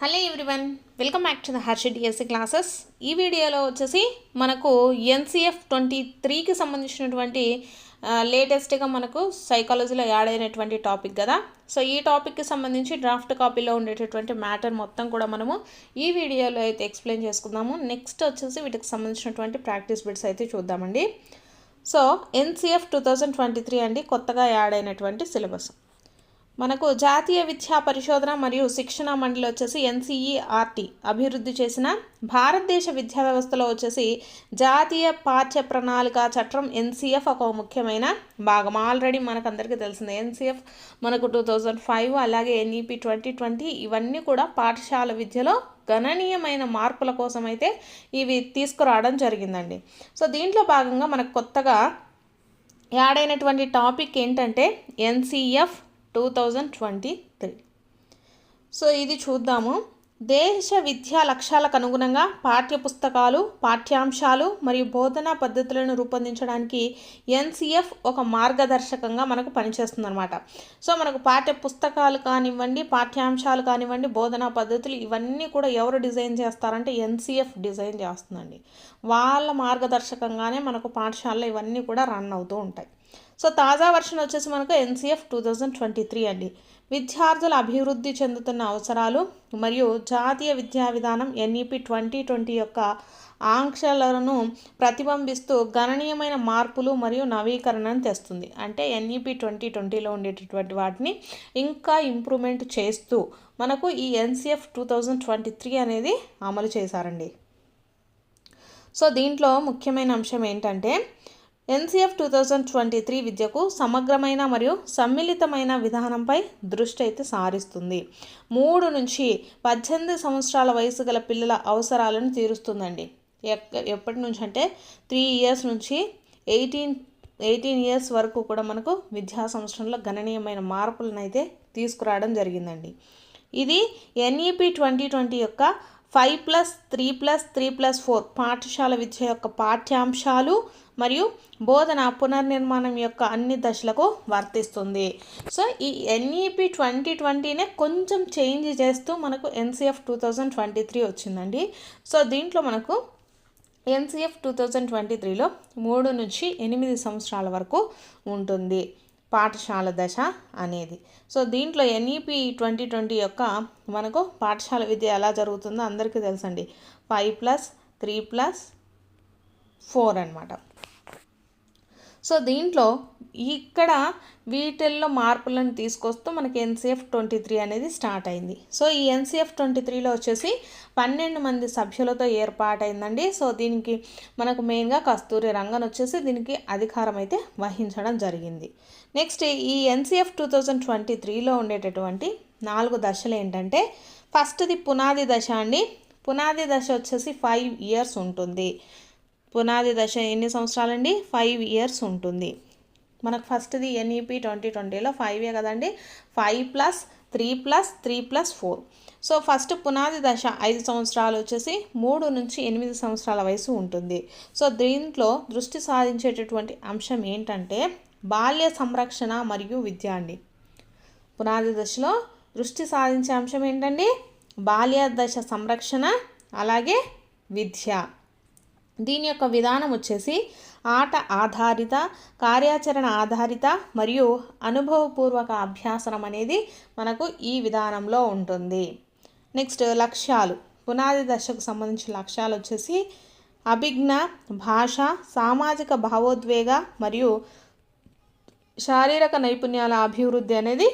Hello everyone welcome back to the Harsha DSC classes. ఈ వీడియోలో వచ్చేసి మనకు ఎన్సిఎఫ్ ట్వంటీ త్రీకి సంబంధించినటువంటి లేటెస్ట్గా మనకు సైకాలజీలో యాడ్ అయినటువంటి టాపిక్ కదా. సో ఈ టాపిక్కి సంబంధించి డ్రాఫ్ట్ కాపీలో ఉండేటటువంటి మ్యాటర్ మొత్తం కూడా మనము ఈ వీడియోలో అయితే ఎక్స్ప్లెయిన్ చేసుకుందాము. నెక్స్ట్ వచ్చేసి వీటికి సంబంధించినటువంటి ప్రాక్టీస్ బిట్స్ అయితే చూద్దామండి. So NCF two thousand twenty three అండి కొత్తగా యాడ్ అయినటువంటి సిలబస్. మనకు జాతీయ విద్యా పరిశోధన మరియు శిక్షణ మండలి వచ్చేసి ఎన్సీఈఆర్టీ అభివృద్ధి చేసిన భారతదేశ విద్యా వ్యవస్థలో వచ్చేసి జాతీయ పాఠ్య ప్రణాళిక చట్టం ఎన్సీఎఫ్ ఒక ముఖ్యమైన భాగం. ఆల్రెడీ మనకు అందరికీ తెలిసింది ఎన్సీఎఫ్ మనకు టూ థౌజండ్ ఫైవ్ అలాగే ఎన్ఈపి ట్వంటీ ట్వంటీ ఇవన్నీ కూడా పాఠశాల విద్యలో గణనీయమైన మార్పుల కోసం అయితే ఇవి తీసుకురావడం జరిగిందండి. సో దీంట్లో భాగంగా మనకు కొత్తగా యాడ్ అయినటువంటి టాపిక్ ఏంటంటే NCF two thousand twenty three so ఇది చూద్దాము. దేశ విద్యా లక్ష్యాలకు అనుగుణంగా పాఠ్యపుస్తకాలు పాఠ్యాంశాలు మరియు బోధనా పద్ధతులను రూపొందించడానికి ఎన్సిఎఫ్ ఒక మార్గదర్శకంగా మనకు పనిచేస్తుంది అనమాట సో మనకు పాఠ్య పుస్తకాలు కానివ్వండి పాఠ్యాంశాలు కానివ్వండి బోధనా పద్ధతులు ఇవన్నీ కూడా ఎవరు డిజైన్ చేస్తారంటే ఎన్సిఎఫ్ డిజైన్ చేస్తుందండి. వాళ్ళ మార్గదర్శకంగానే మనకు పాఠశాలలో ఇవన్నీ కూడా రన్ అవుతూ ఉంటాయి. సో తాజా వర్షన్ వచ్చేసి మనకు NCF two thousand twenty three అండి. విద్యార్థుల అభివృద్ధి చెందుతున్న అవసరాలు మరియు జాతీయ విద్యా విధానం ఎన్ఈపి ట్వంటీ ట్వంటీ యొక్క ఆంక్షలను ప్రతిబింబిస్తూ గణనీయమైన మార్పులు మరియు నవీకరణను తెస్తుంది. అంటే ఎన్ఈపి ట్వంటీ ట్వంటీలో ఉండేటటువంటి వాటిని ఇంకా ఇంప్రూవ్మెంట్ చేస్తూ మనకు ఈ NCF two thousand twenty three అనేది అమలు చేశారండి. సో దీంట్లో ముఖ్యమైన అంశం ఏంటంటే NCF two thousand twenty three విద్యకు సమగ్రమైన మరియు సమ్మిళితమైన విధానంపై దృష్టి అయితే సారిస్తుంది. మూడు నుంచి పద్దెనిమిది సంవత్సరాల వయసు గల పిల్లల అవసరాలను తీరుస్తుందండి. ఎప్పటి నుంచి అంటే త్రీ ఇయర్స్ నుంచి ఎయిటీన్ ఎయిటీన్ ఇయర్స్ వరకు కూడా మనకు విద్యా సంవత్సరంలో గణనీయమైన మార్పులను అయితే తీసుకురావడం జరిగిందండి. ఇది ఎన్ఈపి ట్వంటీ ట్వంటీ యొక్క five plus three plus three plus four పాఠశాల విద్య యొక్క పాఠ్యాంశాలు మరియు బోధన పునర్నిర్మాణం యొక్క అన్ని దశలకు వర్తిస్తుంది. సో ఈ ఎన్ఈపి ట్వంటీ ట్వంటీనే కొంచెం చేంజ్ చేస్తూ మనకు NCF two thousand twenty three వచ్చిందండి. సో దీంట్లో మనకు ఎన్సిఎఫ్ టూ థౌజండ్ ట్వంటీ త్రీలో మూడు నుంచి ఎనిమిది సంవత్సరాల వరకు ఉంటుంది. పాఠశాల దశ అనేది. సో దీంట్లో ఎన్ఈపి ట్వంటీ ట్వంటీ యొక్క మనకు పాఠశాల విద్య ఎలా జరుగుతుందో అందరికీ తెలుసండి. Five plus three plus four అనమాట సో దీంట్లో ఇక్కడ వీటిల్లో మార్పులను తీసుకొస్తూ మనకి ఎన్సీఎఫ్ ట్వంటీ త్రీ అనేది స్టార్ట్ అయింది. సో ఈ ఎన్సీఎఫ్ ట్వంటీ త్రీలో వచ్చేసి పన్నెండు మంది సభ్యులతో ఏర్పాటైందండి. సో దీనికి మనకు మెయిన్గా కస్తూరి రంగన్ వచ్చేసి దీనికి అధికారం అయితే వహించడం జరిగింది. నెక్స్ట్ ఈ ఎన్సిఎఫ్ టూ థౌజండ్ ట్వంటీ త్రీలో ఉండేటటువంటి నాలుగు దశలు ఏంటంటే ఫస్ట్ది పునాది దశ అండి. పునాది దశ వచ్చేసి ఫైవ్ ఇయర్స్ ఉంటుంది. పునాది దశ ఎన్ని సంవత్సరాలండి? ఫైవ్ ఇయర్స్ ఉంటుంది. మనకు ఫస్ట్ది ఎన్ఈపి ట్వంటీ ట్వంటీలో ఫైవ్ కదండి? Five plus three plus three plus four so first పునాది దశ ఐదు సంవత్సరాలు వచ్చేసి మూడు నుంచి ఎనిమిది సంవత్సరాల వయసు ఉంటుంది. సో దీంట్లో దృష్టి సాధించేటటువంటి అంశం ఏంటంటే బాల్య సంరక్షణ మరియు విద్య అండి. పునాది దశలో దృష్టి సాధించే అంశం ఏంటండి? బాల్య దశ సంరక్షణ అలాగే విద్య. దీని యొక్క విధానం వచ్చేసి ఆట ఆధారిత కార్యాచరణ ఆధారిత మరియు అనుభవపూర్వక అభ్యాసనం అనేది మనకు ఈ విధానంలో ఉంటుంది. నెక్స్ట్ లక్ష్యాలు. పునాది దశకు సంబంధించిన లక్ష్యాలు వచ్చేసి అభిజ్ఞ భాష సామాజిక భావోద్వేగ మరియు శారీరక నైపుణ్యాల అభివృద్ధి అనేది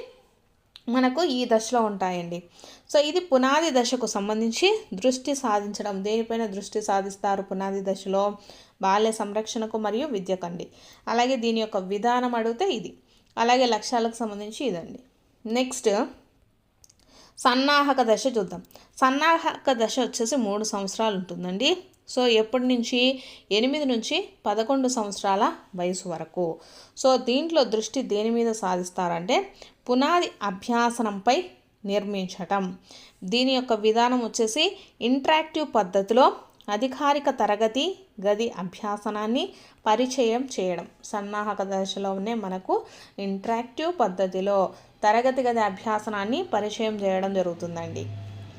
మనకు ఈ దశలో ఉంటాయండి. సో ఇది పునాది దశకు సంబంధించి దృష్టి సాధించడం. దేనిపైన దృష్టి సాధిస్తారు పునాది దశలో? బాల్య సంరక్షణకు మరియు విద్యకండి. అలాగే దీని యొక్క విధానం అడిగితే ఇది. అలాగే లక్ష్యాలకు సంబంధించి ఇదండి. నెక్స్ట్ సన్నాహక దశ చూద్దాం. సన్నాహక దశ వచ్చేసి మూడు సంవత్సరాలు ఉంటుందండి. సో ఎప్పటి నుంచి? ఎనిమిది నుంచి పదకొండు సంవత్సరాల వయసు వరకు. సో దీంట్లో దృష్టి దేని మీద సాధిస్తారంటే పునాది అభ్యాసనంపై నిర్మించటం. దీని యొక్క విధానం వచ్చేసి ఇంట్రాక్టివ్ పద్ధతిలో అధికారిక తరగతి గది అభ్యాసనాన్ని పరిచయం చేయడం. సన్నాహక దశలోనే మనకు ఇంట్రాక్టివ్ పద్ధతిలో తరగతి గది అభ్యాసనాన్ని పరిచయం చేయడం జరుగుతుందండి.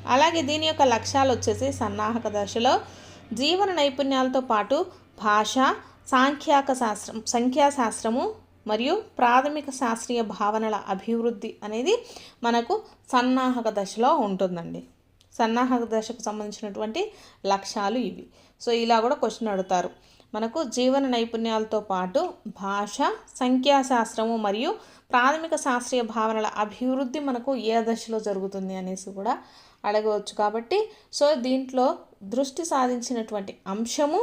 అలాగే దీని యొక్క లక్ష్యాలు వచ్చేసి సన్నాహక దశలో జీవన నైపుణ్యాలతో పాటు భాష సాంఖ్యాక శాస్త్రం సంఖ్యాశాస్త్రము మరియు ప్రాథమిక శాస్త్రీయ భావనల అభివృద్ధి అనేది మనకు సన్నాహక దశలో ఉంటుందండి. సన్నాహక దశకు సంబంధించినటువంటి లక్ష్యాలు ఇవి. సో ఇలా కూడా క్వశ్చన్ అడుగుతారు. మనకు జీవన నైపుణ్యాలతో పాటు భాష సంఖ్యాశాస్త్రము మరియు ప్రాథమిక శాస్త్రీయ భావనల అభివృద్ధి మనకు ఏ దశలో జరుగుతుంది అనేసి కూడా అడగవచ్చు కాబట్టి సో దీంట్లో దృష్టి సాధించినటువంటి అంశము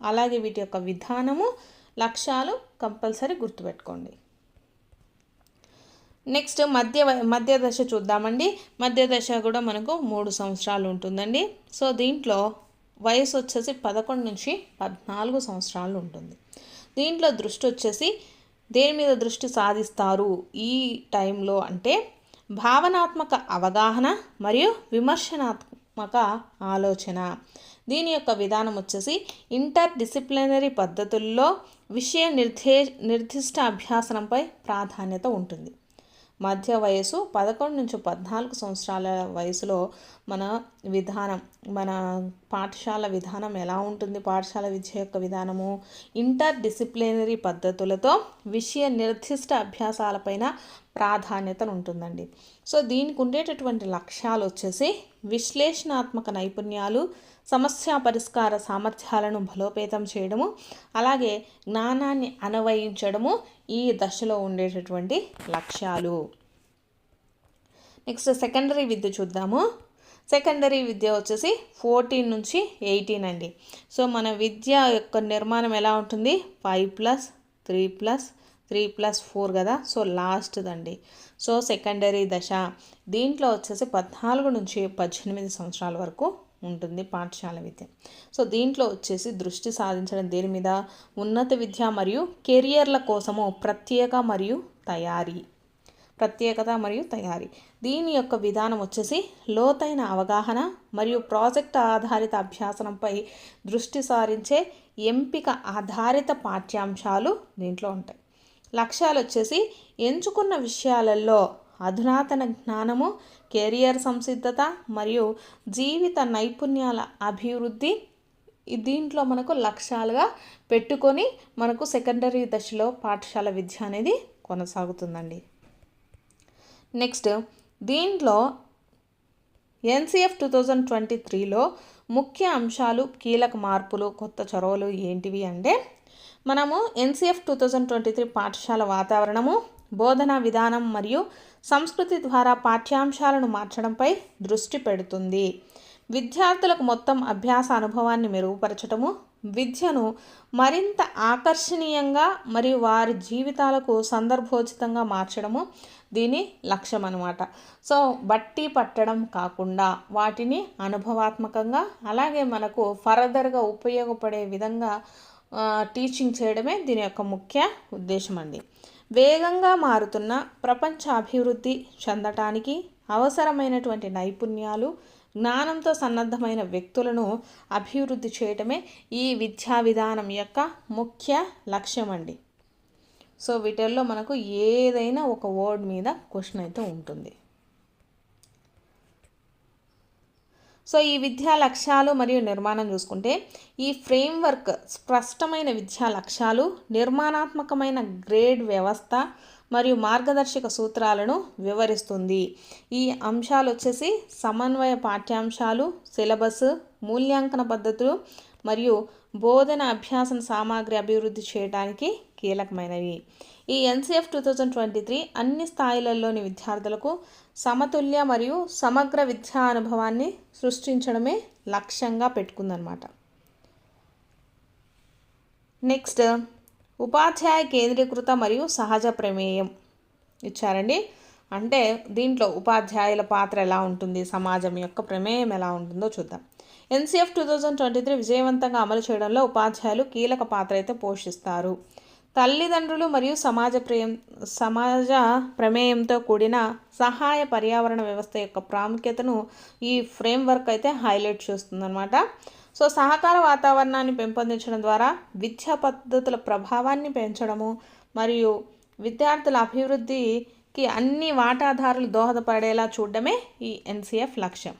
అలాగే వీటి యొక్క విధానము లక్ష్యాలు కంపల్సరీ గుర్తుపెట్టుకోండి. నెక్స్ట్ మధ్య మధ్య దశ చూద్దామండి. మధ్య దశ కూడా మనకు మూడు సంవత్సరాలు ఉంటుందండి. సో దీంట్లో వయసు వచ్చేసి పదకొండు నుంచి పద్నాలుగు సంవత్సరాలు ఉంటుంది. దీంట్లో దృష్టి వచ్చేసి దేని మీద దృష్టి సాధిస్తారు ఈ టైంలో అంటే భావనాత్మక అవగాహన మరియు విమర్శనాత్మక ఆలోచన. దీని యొక్క విధానం వచ్చేసి ఇంటర్ డిసిప్లినరీ పద్ధతుల్లో విషయ నిర్దే నిర్దిష్ట అభ్యాసనంపై ప్రాధాన్యత ఉంటుంది. మధ్య వయసు పదకొండు నుంచి పద్నాలుగు సంవత్సరాల వయసులో మన విధానం మన పాఠశాల విధానం ఎలా ఉంటుంది? పాఠశాల విద్య యొక్క విధానము ఇంటర్ డిసిప్లినరీ పద్ధతులతో విషయ నిర్దిష్ట అభ్యాసాలపైన ప్రాధాన్యత ఉంటుందండి. సో దీనికి ఉండేటటువంటి లక్ష్యాలు వచ్చేసి విశ్లేషణాత్మక నైపుణ్యాలు సమస్య పరిష్కార సామర్థ్యాలను బలోపేతం చేయడము అలాగే జ్ఞానాన్ని అన్వయించడము ఈ దశలో ఉండేటటువంటి లక్ష్యాలు. నెక్స్ట్ సెకండరీ విద్య చూద్దాము. సెకండరీ విద్య వచ్చేసి ఫోర్టీన్ నుంచి ఎయిటీన్ అండి. సో మన విద్య యొక్క నిర్మాణం ఎలా ఉంటుంది? Five plus three plus three plus four కదా? సో లాస్ట్దండి. సో సెకండరీ దశ. దీంట్లో వచ్చేసి పద్నాలుగు నుంచి పద్దెనిమిది సంవత్సరాల వరకు ఉంటుంది పాఠశాల విద్య. సో దీంట్లో వచ్చేసి దృష్టి సాధించడం దేని మీద? ఉన్నత విద్య మరియు కెరియర్ల కోసము ప్రత్యేక మరియు తయారీ. ప్రత్యేకత మరియు తయారీ. దీని యొక్క విధానం వచ్చేసి లోతైన అవగాహన మరియు ప్రాజెక్ట్ ఆధారిత అభ్యాసనంపై దృష్టి సారించే ఎంపిక ఆధారిత పాఠ్యాంశాలు దీంట్లో ఉంటాయి. లక్ష్యాలు వచ్చేసి ఎంచుకున్న విషయాలలో అధునాతన జ్ఞానము కెరియర్ సంసిద్ధత మరియు జీవిత నైపుణ్యాల అభివృద్ధి దీంట్లో మనకు లక్ష్యాలుగా పెట్టుకొని మనకు సెకండరీ దశలో పాఠశాల విద్య అనేది కొనసాగుతుందండి. నెక్స్ట్ దీంట్లో ఎన్సిఎఫ్ టూ థౌజండ్ ట్వంటీ త్రీలో ముఖ్య అంశాలు కీలక మార్పులు కొత్త చొరవలు ఏంటివి అంటే మనము NCF two thousand twenty three పాఠశాల వాతావరణము బోధనా విధానం మరియు సంస్కృతి ద్వారా పాఠ్యాంశాలను మార్చడంపై దృష్టి పెడుతుంది. విద్యార్థులకు మొత్తం అభ్యాస అనుభవాన్ని మెరుగుపరచటము విద్యను మరింత ఆకర్షణీయంగా మరియు వారి జీవితాలకు సందర్భోచితంగా మార్చడము దీని లక్ష్యం అనమాట సో బట్టి పట్టడం కాకుండా వాటిని అనుభవాత్మకంగా అలాగే మనకు ఫర్దర్గా ఉపయోగపడే విధంగా టీచింగ్ చేయడమే దీని యొక్క ముఖ్య ఉద్దేశం అండి వేగంగా మారుతున్న ప్రపంచ అభివృద్ధి చెందటానికి అవసరమైనటువంటి నైపుణ్యాలు జ్ఞానంతో సన్నద్ధమైన వ్యక్తులను అభివృద్ధి చేయటమే ఈ విద్యా విధానం యొక్క ముఖ్య లక్ష్యం అండి సో వీటిల్లో మనకు ఏదైనా ఒక వర్డ్ మీద క్వశ్చన్ అయితే ఉంటుంది. సో ఈ విద్యా లక్ష్యాలు మరియు నిర్మాణం చూసుకుంటే ఈ ఫ్రేమ్వర్క్ స్పష్టమైన విద్యా లక్ష్యాలు నిర్మాణాత్మకమైన గ్రేడ్ వ్యవస్థ మరియు మార్గదర్శక సూత్రాలను వివరిస్తుంది. ఈ అంశాలు వచ్చేసి సమన్వయ పాఠ్యాంశాలు సిలబస్ మూల్యాంకన పద్ధతులు మరియు బోధన అభ్యాసన సామాగ్రి అభివృద్ధి చేయడానికి కీలకమైనవి. ఈ NCF two thousand twenty three అన్ని స్థాయిలలోని విద్యార్థులకు సమతుల్య మరియు సమగ్ర విద్యా అనుభవాన్ని సృష్టించడమే లక్ష్యంగా పెట్టుకుందనమాట నెక్స్ట్ ఉపాధ్యాయ కేంద్రీకృత మరియు సహజ ప్రమేయం ఇచ్చారండి. అంటే దీంట్లో ఉపాధ్యాయుల పాత్ర ఎలా ఉంటుంది సమాజం యొక్క ప్రమేయం ఎలా ఉంటుందో చూద్దాం. NCF two thousand twenty three విజయవంతంగా అమలు చేయడంలో ఉపాధ్యాయులు కీలక పాత్ర అయితే పోషిస్తారు. తల్లిదండ్రులు మరియు సమాజ ప్రేమ సమాజ ప్రమేయంతో కూడిన సహాయ పర్యావరణ వ్యవస్థ యొక్క ప్రాముఖ్యతను ఈ ఫ్రేమ్వర్క్ అయితే హైలైట్ చేస్తుందన్నమాట. సో సహకార వాతావరణాన్ని పెంపొందించడం ద్వారా విద్యా పద్ధతుల ప్రభావాన్ని పెంచడము మరియు విద్యార్థుల అభివృద్ధికి అన్ని వాటాదారులు దోహదపడేలా చూడడమే ఈ ఎన్సిఎఫ్ లక్ష్యం.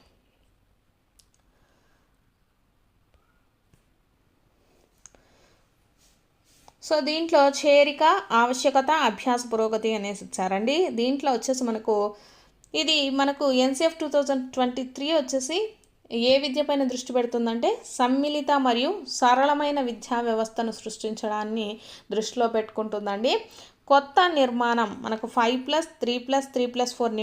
సో దీంట్లో చేరిక ఆవశ్యకత అభ్యాస పురోగతి అనేసి ఇచ్చారండి దీంట్లో వచ్చేసి మనకు ఇది మనకు NCF two thousand twenty three వచ్చేసి ఏ విద్యపైన దృష్టి పెడుతుందంటే సమ్మిళిత మరియు సరళమైన విద్యా వ్యవస్థను సృష్టించడాన్ని దృష్టిలో పెట్టుకుంటుందండి. కొత్త నిర్మాణం మనకు five plus three plus three plus four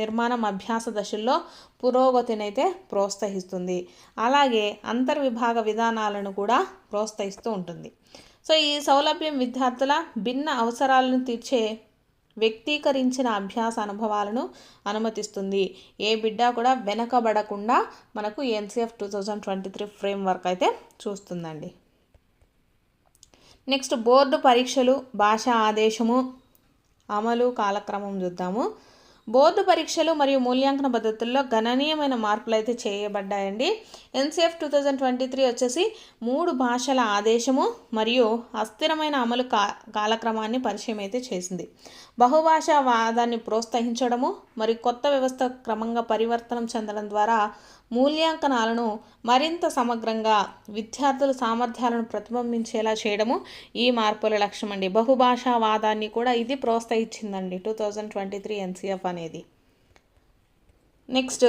నిర్మాణం అభ్యాస దశల్లో పురోగతినైతే ప్రోత్సహిస్తుంది. అలాగే అంతర్విభాగ విధానాలను కూడా ప్రోత్సహిస్తూ ఉంటుంది. సో ఈ సౌలభ్యం విద్యార్థుల భిన్న అవసరాలను తీర్చే వ్యక్తీకరించిన అభ్యాస అనుభవాలను అనుమతిస్తుంది. ఏ బిడ్డ కూడా వెనకబడకుండా మనకు NCF two thousand twenty three framework అయితే చూస్తుందండి. నెక్స్ట్ బోర్డు పరీక్షలు భాష ఆదేశము అమలు కాలక్రమం చూద్దాము. బోర్డు పరీక్షలు మరియు మూల్యాంకన పద్ధతుల్లో గణనీయమైన మార్పులు అయితే చేయబడ్డాయండి. NCF two thousand twenty three వచ్చేసి మూడు భాషల ఆదేశము మరియు అస్థిరమైన అమలు కా కాలక్రమాన్ని పరిచయం అయితే చేసింది. బహుభాషా వాదాన్ని ప్రోత్సహించడము మరియు కొత్త వ్యవస్థ క్రమంగా పరివర్తనం చెందడం ద్వారా మూల్యాంకనాలను మరింత సమగ్రంగా విద్యార్థుల సామర్థ్యాలను ప్రతిబింబించేలా చేయడము ఈ మార్పుల లక్ష్యం అండి బహుభాషావాదాన్ని కూడా ఇది ప్రోత్సహించిందండి two thousand twenty three NCF అనేది. నెక్స్ట్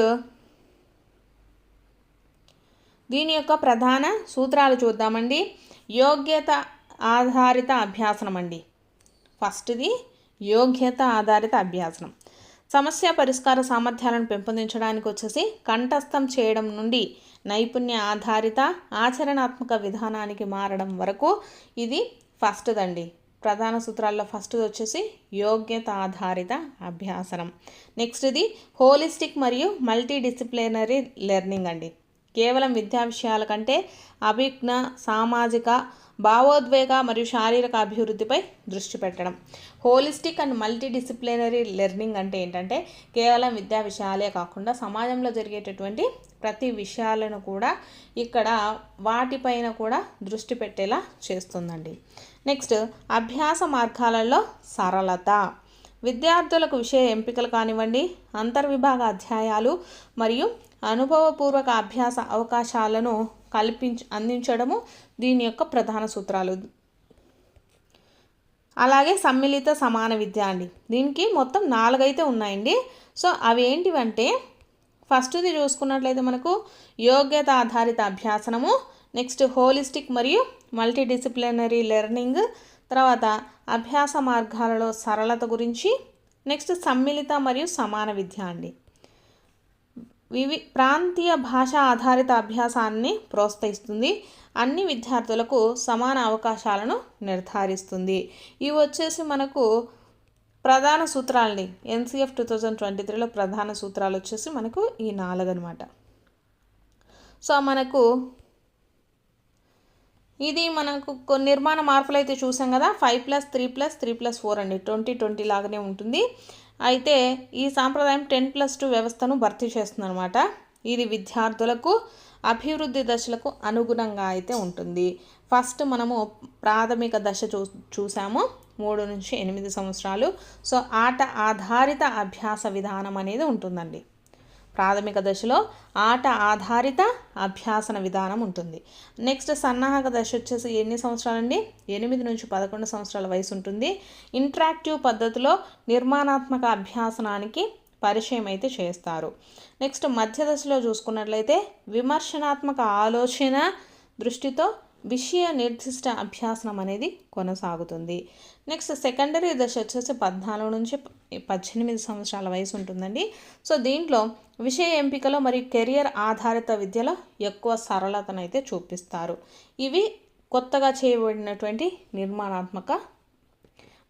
దీని యొక్క ప్రధాన సూత్రాలు చూద్దామండి. యోగ్యత ఆధారిత అభ్యాసనం అండి ఫస్ట్ది యోగ్యత ఆధారిత అభ్యాసనం. సమస్య పరిష్కార సామర్థ్యాలను పెంపొందించడానికి వచ్చేసి కంఠస్థం చేయడం నుండి నైపుణ్య ఆధారిత ఆచరణాత్మక విధానానికి మారడం వరకు ఇది ఫస్ట్దండి. ప్రధాన సూత్రాల్లో ఫస్ట్ వచ్చేసి యోగ్యత ఆధారిత అభ్యాసనం. నెక్స్ట్ ఇది హోలిస్టిక్ మరియు మల్టీడిసిప్లినరీ లెర్నింగ్ అండి. కేవలం విద్యా విషయాల కంటే అభిజ్ఞ సామాజిక భావోద్వేగ మరియు శారీరక అభివృద్ధిపై దృష్టి పెట్టడం. Holistic and multidisciplinary learning అంటే ఏంటంటే కేవలం విద్యా విషయాలే కాకుండా సమాజంలో జరిగేటటువంటి ప్రతి విషయాలను కూడా ఇక్కడ వాటిపైన కూడా దృష్టి పెట్టేలా చేస్తుందండి. నెక్స్ట్ అభ్యాస మార్గాలలో సరళత. విద్యార్థులకు విషయ ఎంపికలు కానివ్వండి అంతర్విభాగ అధ్యాయాలు మరియు అనుభవపూర్వక అభ్యాస అవకాశాలను కల్పించ అందించడము దీని యొక్క ప్రధాన సూత్రాలు. అలాగే సమ్మిళిత సమాన విద్య అండి. దీనికి మొత్తం నాలుగైతే ఉన్నాయండి. సో అవి ఏంటివంటే ఫస్ట్ది చూసుకున్నట్లయితే మనకు యోగ్యత ఆధారిత అభ్యాసనము నెక్స్ట్ హోలిస్టిక్ మరియు మల్టీడిసిప్లినరీ లెర్నింగ్ తర్వాత అభ్యాస మార్గాలలో సరళత గురించి నెక్స్ట్ సమ్మిళిత మరియు సమాన విద్య అండి. వివి ప్రాంతీయ భాష ఆధారిత అభ్యాసాన్ని ప్రోత్సహిస్తుంది. అన్ని విద్యార్థులకు సమాన అవకాశాలను నిర్ధారిస్తుంది. ఇవి వచ్చేసి మనకు ప్రధాన సూత్రాలని ఎన్సిఎఫ్ టూ థౌజండ్ ట్వంటీ త్రీలో ప్రధాన సూత్రాలు వచ్చేసి మనకు ఈ నాలుగు అనమాట సో మనకు ఇది మనకు కొన్ని నిర్మాణ మార్పులు అయితే చూసాం కదా five plus three plus three plus four అండి. ట్వంటీ ట్వంటీ లాగానే ఉంటుంది. అయితే ఈ సాంప్రదాయం టెన్ ప్లస్ టూ వ్యవస్థను భర్తీ చేస్తుంది అనమాట ఇది విద్యార్థులకు అభివృద్ధి దశలకు అనుగుణంగా అయితే ఉంటుంది. ఫస్ట్ మనము ప్రాథమిక దశ చూ చూసాము. మూడు నుంచి ఎనిమిది సంవత్సరాలు. సో ఆట ఆధారిత అభ్యాస విధానం అనేది ఉంటుందండి. ప్రాథమిక దశలో ఆట ఆధారిత అభ్యాసన విధానం ఉంటుంది. నెక్స్ట్ సన్నాహక దశ వచ్చేసి ఎన్ని సంవత్సరాలండి? ఎనిమిది నుంచి పదకొండు సంవత్సరాల వయసు ఉంటుంది. ఇంట్రాక్టివ్ పద్ధతిలో నిర్మాణాత్మక అభ్యాసనానికి పరిచయం అయితే చేస్తారు. నెక్స్ట్ మధ్య దశలో చూసుకున్నట్లయితే విమర్శనాత్మక ఆలోచన దృష్టితో విషయ నిర్దిష్ట అభ్యాసనం అనేది కొనసాగుతుంది. నెక్స్ట్ సెకండరీ దశ వచ్చేసి పద్నాలుగు నుంచి పద్దెనిమిది సంవత్సరాల వయసు ఉంటుందండి. సో దీంట్లో విషయ ఎంపికలో మరియు కెరియర్ ఆధారిత విద్యలో ఎక్కువ సరళతను అయితే చూపిస్తారు. ఇవి కొత్తగా చేయబడినటువంటి నిర్మాణాత్మక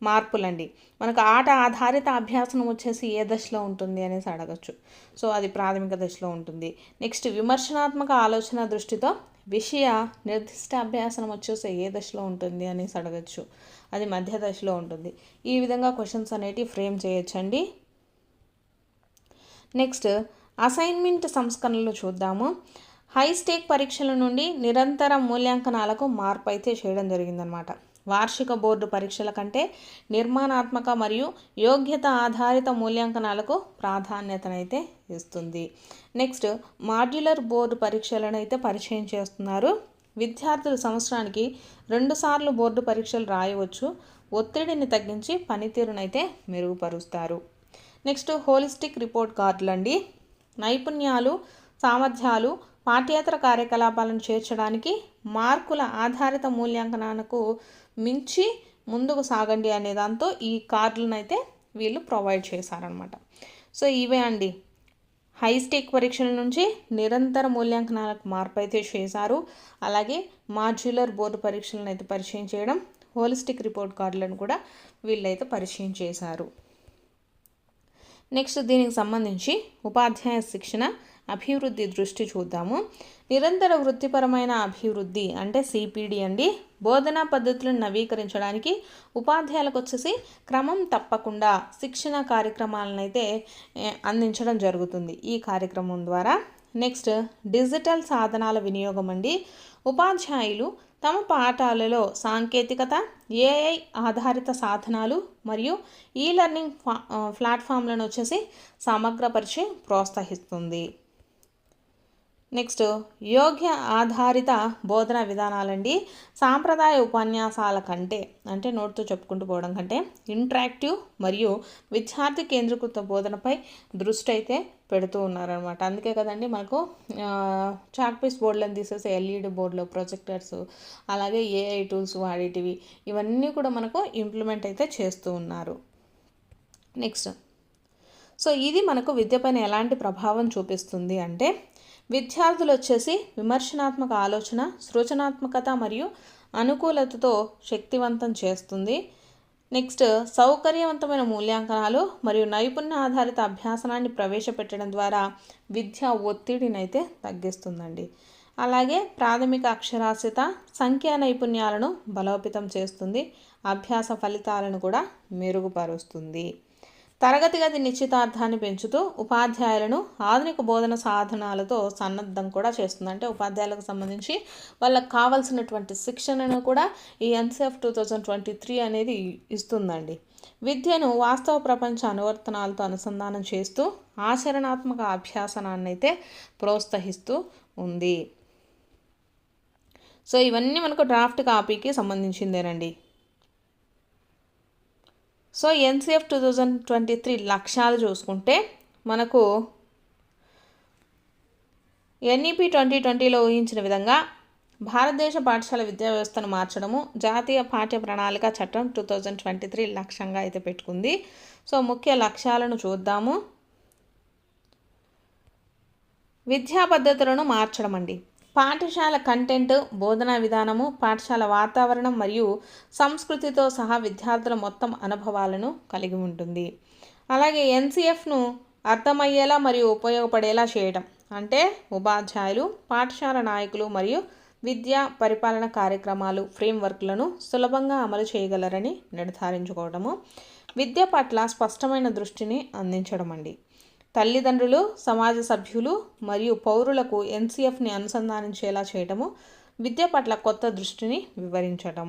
మార్పులండి. మనకు ఆట ఆధారిత అభ్యాసనం వచ్చేసి ఏ దశలో ఉంటుంది అనేసి అడగచ్చు. సో అది ప్రాథమిక దశలో ఉంటుంది. నెక్స్ట్ విమర్శనాత్మక ఆలోచన దృష్టితో విషయ నిర్దిష్ట అభ్యాసనం వచ్చేసి ఏ దశలో ఉంటుంది అనేసి అడగచ్చు. అది మధ్య దశలో ఉంటుంది. ఈ విధంగా క్వశ్చన్స్ అనేటివి ఫ్రేమ్ చేయొచ్చండి. నెక్స్ట్ అసైన్మెంట్ సంస్కరణలు చూద్దాము. హై స్టేక్ పరీక్షల నుండి నిరంతర మూల్యాంకనాలకు మార్పు అయితే చేయడం జరిగిందనమాట. వార్షిక బోర్డు పరీక్షల కంటే నిర్మాణాత్మక మరియు యోగ్యత ఆధారిత మూల్యాంకనాలకు ప్రాధాన్యతనైతే ఇస్తుంది. నెక్స్ట్ మాడ్యులర్ బోర్డు పరీక్షలను అయితే పరిచయం చేస్తున్నారు. విద్యార్థులు సంవత్సరానికి రెండుసార్లు బోర్డు పరీక్షలు రాయవచ్చు. ఒత్తిడిని తగ్గించి పనితీరునైతే మెరుగుపరుస్తారు. నెక్స్ట్ హోలిస్టిక్ రిపోర్ట్ కార్డులు అండి నైపుణ్యాలు సామర్థ్యాలు పాఠ్యేతర కార్యకలాపాలను చేర్చడానికి మార్కుల ఆధారిత మూల్యాంకనానికి మించి ముందుకు సాగండి అనే దాంతో ఈ కార్డులను అయితే వీళ్ళు ప్రొవైడ్ చేశారనమాట సో ఇవే అండి. హై స్టేక్ పరీక్షల నుంచి నిరంతర మూల్యాంకనాలకు మార్పు అయితే చేశారు. అలాగే మాడ్యులర్ బోర్డు పరీక్షలను అయితే పరిచయం చేయడం హోలిస్టిక్ రిపోర్ట్ కార్డులను కూడా వీళ్ళైతే పరిచయం చేశారు. నెక్స్ట్ దీనికి సంబంధించి ఉపాధ్యాయ శిక్షణ అభివృద్ధి దృష్టి చూద్దాము. నిరంతర వృత్తిపరమైన అభివృద్ధి అంటే సిపిడి అండి. బోధనా పద్ధతులను నవీకరించడానికి ఉపాధ్యాయులకు వచ్చేసి క్రమం తప్పకుండా శిక్షణ కార్యక్రమాలను అయితే అందించడం జరుగుతుంది ఈ కార్యక్రమం ద్వారా. నెక్స్ట్ డిజిటల్ సాధనాల వినియోగం అండి. ఉపాధ్యాయులు తమ పాఠాలలో సాంకేతికత ఏఐ ఆధారిత సాధనాలు మరియు ఈ లెర్నింగ్ ప్లాట్ఫామ్లను వచ్చేసి సమగ్రపరిచి ప్రోత్సహిస్తుంది. నెక్స్ట్ యోగ్య ఆధారిత బోధన విధానాలండి. సాంప్రదాయ ఉపన్యాసాల కంటే అంటే నోట్తో చెప్పుకుంటూ పోవడం కంటే ఇంట్రాక్టివ్ మరియు విద్యార్థి కేంద్రీకృత బోధనపై దృష్టి అయితే పెడుతూ ఉన్నారనమాట అందుకే కదండి మనకు చాక్ పీస్ బోర్డులను తీసేసి ఎల్ఈడి బోర్డులు ప్రొజెక్టర్స్ అలాగే ఏఐ టూల్స్ వాడేటివి ఇవన్నీ కూడా మనకు ఇంప్లిమెంట్ అయితే చేస్తూ ఉన్నారు. నెక్స్ట్ సో ఇది మనకు విద్యపైన ఎలాంటి ప్రభావం చూపిస్తుంది అంటే విద్యార్థులు వచ్చేసి విమర్శనాత్మక ఆలోచన సృజనాత్మకత మరియు అనుకూలతతో శక్తివంతం చేస్తుంది. నెక్స్ట్ సౌకర్యవంతమైన మూల్యాంకనాలు మరియు నైపుణ్య ఆధారిత అభ్యాసనాన్ని ప్రవేశపెట్టడం ద్వారా విద్యా ఒత్తిడిని అయితే తగ్గిస్తుందండి. అలాగే ప్రాథమిక అక్షరాస్యత సంఖ్యా నైపుణ్యాలను బలోపేతం చేస్తుంది. అభ్యాస ఫలితాలను కూడా మెరుగుపరుస్తుంది. తరగతి గది నిశ్చితార్థాన్ని పెంచుతూ ఉపాధ్యాయులను ఆధునిక బోధన సాధనాలతో సన్నద్ధం కూడా చేస్తుంది. అంటే ఉపాధ్యాయులకు సంబంధించి వాళ్ళకి కావాల్సినటువంటి శిక్షణను కూడా ఈ NCF two thousand twenty three అనేది ఇస్తుందండి. విద్యను వాస్తవ ప్రపంచ అనువర్తనాలతో అనుసంధానం చేస్తూ ఆచరణాత్మక అభ్యాసనాన్ని అయితే ప్రోత్సహిస్తూ ఉంది. సో ఇవన్నీ మనకు డ్రాఫ్ట్ కాపీకి సంబంధించిందేనండి. So NCF two thousand twenty three లక్ష్యాలు చూసుకుంటే మనకు ఎన్ఈపి ట్వంటీ ట్వంటీలో ఊహించిన విధంగా భారతదేశ పాఠశాల విద్యా వ్యవస్థను మార్చడము జాతీయ పాఠ్య ప్రణాళిక చట్టం టూ థౌజండ్ ట్వంటీ త్రీ లక్ష్యంగా అయితే పెట్టుకుంది. సో ముఖ్య లక్ష్యాలను చూద్దాము. విద్యా పద్ధతులను మార్చడం అండి పాఠశాల కంటెంట్ బోధనా విధానము పాఠశాల వాతావరణం మరియు సంస్కృతితో సహా విద్యార్థుల మొత్తం అనుభవాలను కలిగి ఉంటుంది. అలాగే ఎన్సిఎఫ్ను అర్థమయ్యేలా మరియు ఉపయోగపడేలా చేయడం అంటే ఉపాధ్యాయులు పాఠశాల నాయకులు మరియు విద్యా పరిపాలన కార్యక్రమాలు ఫ్రేమ్వర్క్లను సులభంగా అమలు చేయగలరని నిర్ధారించుకోవడము విద్య పట్ల స్పష్టమైన దృష్టిని అందించడం అండి తల్లిదండ్రులు సమాజ సభ్యులు మరియు పౌరులకు ఎన్సిఎఫ్ని అనుసంధానించేలా చేయటము విద్య పట్ల కొత్త దృష్టిని వివరించటం.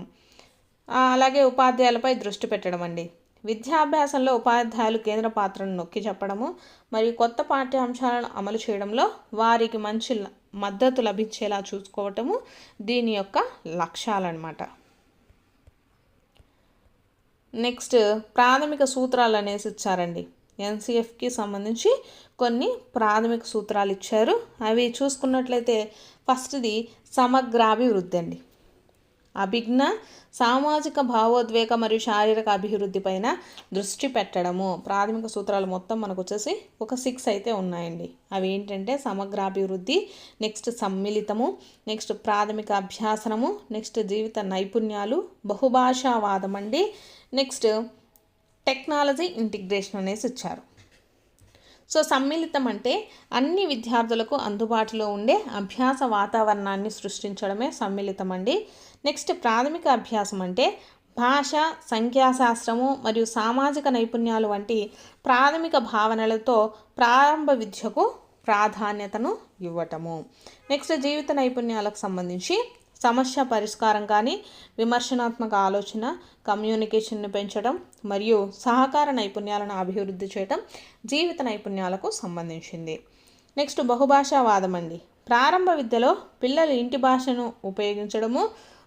అలాగే ఉపాధ్యాయులపై దృష్టి పెట్టడం అండి. విద్యాభ్యాసంలో ఉపాధ్యాయులు కేంద్ర పాత్రను నొక్కి చెప్పడము మరియు కొత్త పాఠ్యాంశాలను అమలు చేయడంలో వారికి మంచి మద్దతు లభించేలా చూసుకోవటము దీని యొక్క లక్ష్యాలన్నమాట. నెక్స్ట్ ప్రాథమిక సూత్రాలు అనేసి ఇచ్చారండి. ఎన్సిఎఫ్కి సంబంధించి కొన్ని ప్రాథమిక సూత్రాలు ఇచ్చారు. అవి చూసుకున్నట్లయితే ఫస్ట్ది సమగ్రాభివృద్ధి అండి. అభిజ్ఞ సామాజిక భావోద్వేగ మరియు శారీరక అభివృద్ధి పైన దృష్టి పెట్టడము. ప్రాథమిక సూత్రాలు మొత్తం మనకు వచ్చేసి ఒక సిక్స్ అయితే ఉన్నాయండి. అవి ఏంటంటే సమగ్రాభివృద్ధి నెక్స్ట్ సమ్మిళితము నెక్స్ట్ ప్రాథమిక అభ్యాసనము నెక్స్ట్ జీవిత నైపుణ్యాలు బహుభాషావాదం అండి నెక్స్ట్ టెక్నాలజీ ఇంటిగ్రేషన్ అనేసి ఇచ్చారు. సో సమ్మిళితం అంటే అన్ని విద్యార్థులకు అందుబాటులో ఉండే అభ్యాస వాతావరణాన్ని సృష్టించడమే సమ్మిళితం అండి. నెక్స్ట్ ప్రాథమిక అభ్యాసం అంటే భాష సంఖ్యాశాస్త్రము మరియు సామాజిక నైపుణ్యాలు వంటి ప్రాథమిక భావనలతో ప్రారంభ విద్యకు ప్రాధాన్యతను ఇవ్వటము. నెక్స్ట్ జీవిత నైపుణ్యాలకు సంబంధించి సమస్య పరిష్కారం కానీ విమర్శనాత్మక ఆలోచన కమ్యూనికేషన్ను పెంచడం మరియు సహకార నైపుణ్యాలను అభివృద్ధి చేయడం జీవిత నైపుణ్యాలకు సంబంధించింది. నెక్స్ట్ బహుభాషావాదం అండి ప్రారంభ విద్యలో పిల్లలు ఇంటి భాషను ఉపయోగించడము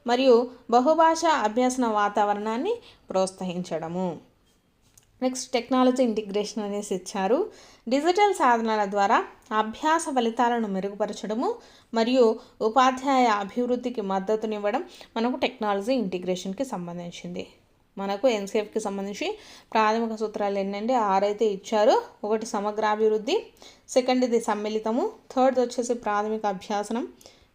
మరియు బహుభాషా అభ్యాసన వాతావరణాన్ని ప్రోత్సహించడము. నెక్స్ట్ టెక్నాలజీ ఇంటిగ్రేషన్ అనేసి ఇచ్చారు. డిజిటల్ సాధనాల ద్వారా అభ్యాస ఫలితాలను మెరుగుపరచడము మరియు ఉపాధ్యాయ అభివృద్ధికి మద్దతునివ్వడం మనకు టెక్నాలజీ ఇంటిగ్రేషన్కి సంబంధించింది. మనకు ఎన్సీఎఫ్కి సంబంధించి ప్రాథమిక సూత్రాలు ఏంటంటే ఆరైతే ఇచ్చారు. ఒకటి సమగ్రాభివృద్ధి సెకండ్ ఇది సమ్మిళితము థర్డ్ వచ్చేసి ప్రాథమిక అభ్యాసనం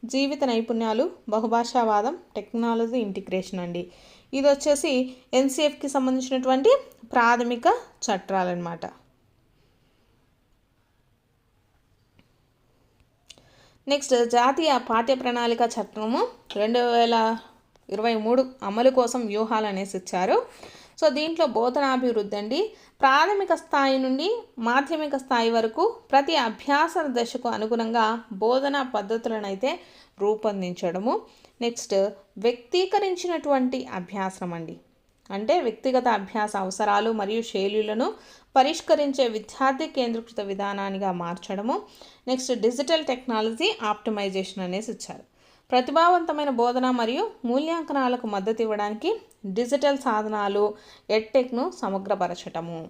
జీవిత నైపుణ్యాలు బహుభాషావాదం టెక్నాలజీ ఇంటిగ్రేషన్ అండి. ఇది వచ్చేసి ఎన్సిఎఫ్కి సంబంధించినటువంటి ప్రాథమిక చట్టాలన్నమాట నెక్స్ట్ జాతీయ పాఠ్య ప్రణాళిక చట్టము రెండు వేల ఇరవై మూడు అమలు కోసం వ్యూహాలు అనేసి ఇచ్చారు. సో దీంట్లో బోధనాభివృద్ధి అండి. ప్రాథమిక స్థాయి నుండి మాధ్యమిక స్థాయి వరకు ప్రతి అభ్యాస దశకు అనుగుణంగా బోధనా పద్ధతులను అయితే రూపొందించడము. నెక్స్ట్ వ్యక్తీకరించినటువంటి అభ్యాసం అండి. అంటే వ్యక్తిగత అభ్యాస అవసరాలు మరియు శైలులను పరిష్కరించే విద్యార్థి కేంద్రీకృత విధానానిగా మార్చడము. నెక్స్ట్ డిజిటల్ టెక్నాలజీ ఆప్టిమైజేషన్ అనేసి ఇచ్చారు. ప్రతిభావంతమైన బోధన మరియు మూల్యాంకనాలకు మద్దతు ఇవ్వడానికి డిజిటల్ సాధనాలు ఎడ్టెక్ను సమగ్రపరచటము.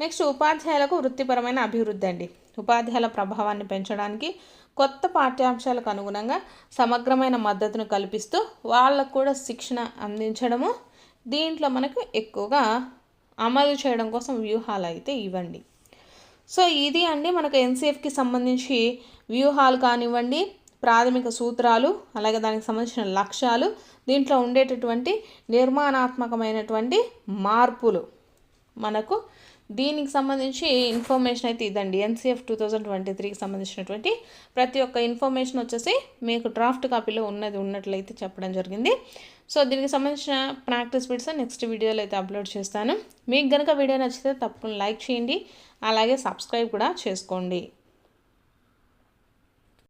నెక్స్ట్ ఉపాధ్యాయులకు వృత్తిపరమైన అభివృద్ధి అండి. ఉపాధ్యాయుల ప్రభావాన్ని పెంచడానికి కొత్త పాఠ్యాంశాలకు అనుగుణంగా సమగ్రమైన మద్దతును కల్పిస్తూ వాళ్ళకు కూడా శిక్షణ అందించడము. దీంట్లో మనకు ఎక్కువగా అమలు చేయడం కోసం వ్యూహాలు అయితే ఇవ్వండి. సో ఇది అండి మనకు ఎన్సీఎఫ్కి సంబంధించి వ్యూహాలు కానివ్వండి ప్రాథమిక సూత్రాలు అలాగే దానికి సంబంధించిన లక్ష్యాలు దీంట్లో ఉండేటటువంటి నిర్మాణాత్మకమైనటువంటి మార్పులు మనకు దీనికి సంబంధించి ఇన్ఫర్మేషన్ అయితే ఇదండి. ఎన్సీఎఫ్ టూ థౌజండ్ ట్వంటీ త్రీకి సంబంధించినటువంటి ప్రతి ఒక్క ఇన్ఫర్మేషన్ వచ్చేసి మీకు డ్రాఫ్ట్ కాపీలో ఉన్నది ఉన్నట్లయితే చెప్పడం జరిగింది. సో దీనికి సంబంధించిన ప్రాక్టీస్ బిట్స్ నెక్స్ట్ వీడియోలో అయితే అప్లోడ్ చేస్తాను. మీకు కనుక వీడియో నచ్చితే తప్పకుండా లైక్ చేయండి. అలాగే సబ్స్క్రైబ్ కూడా చేసుకోండి.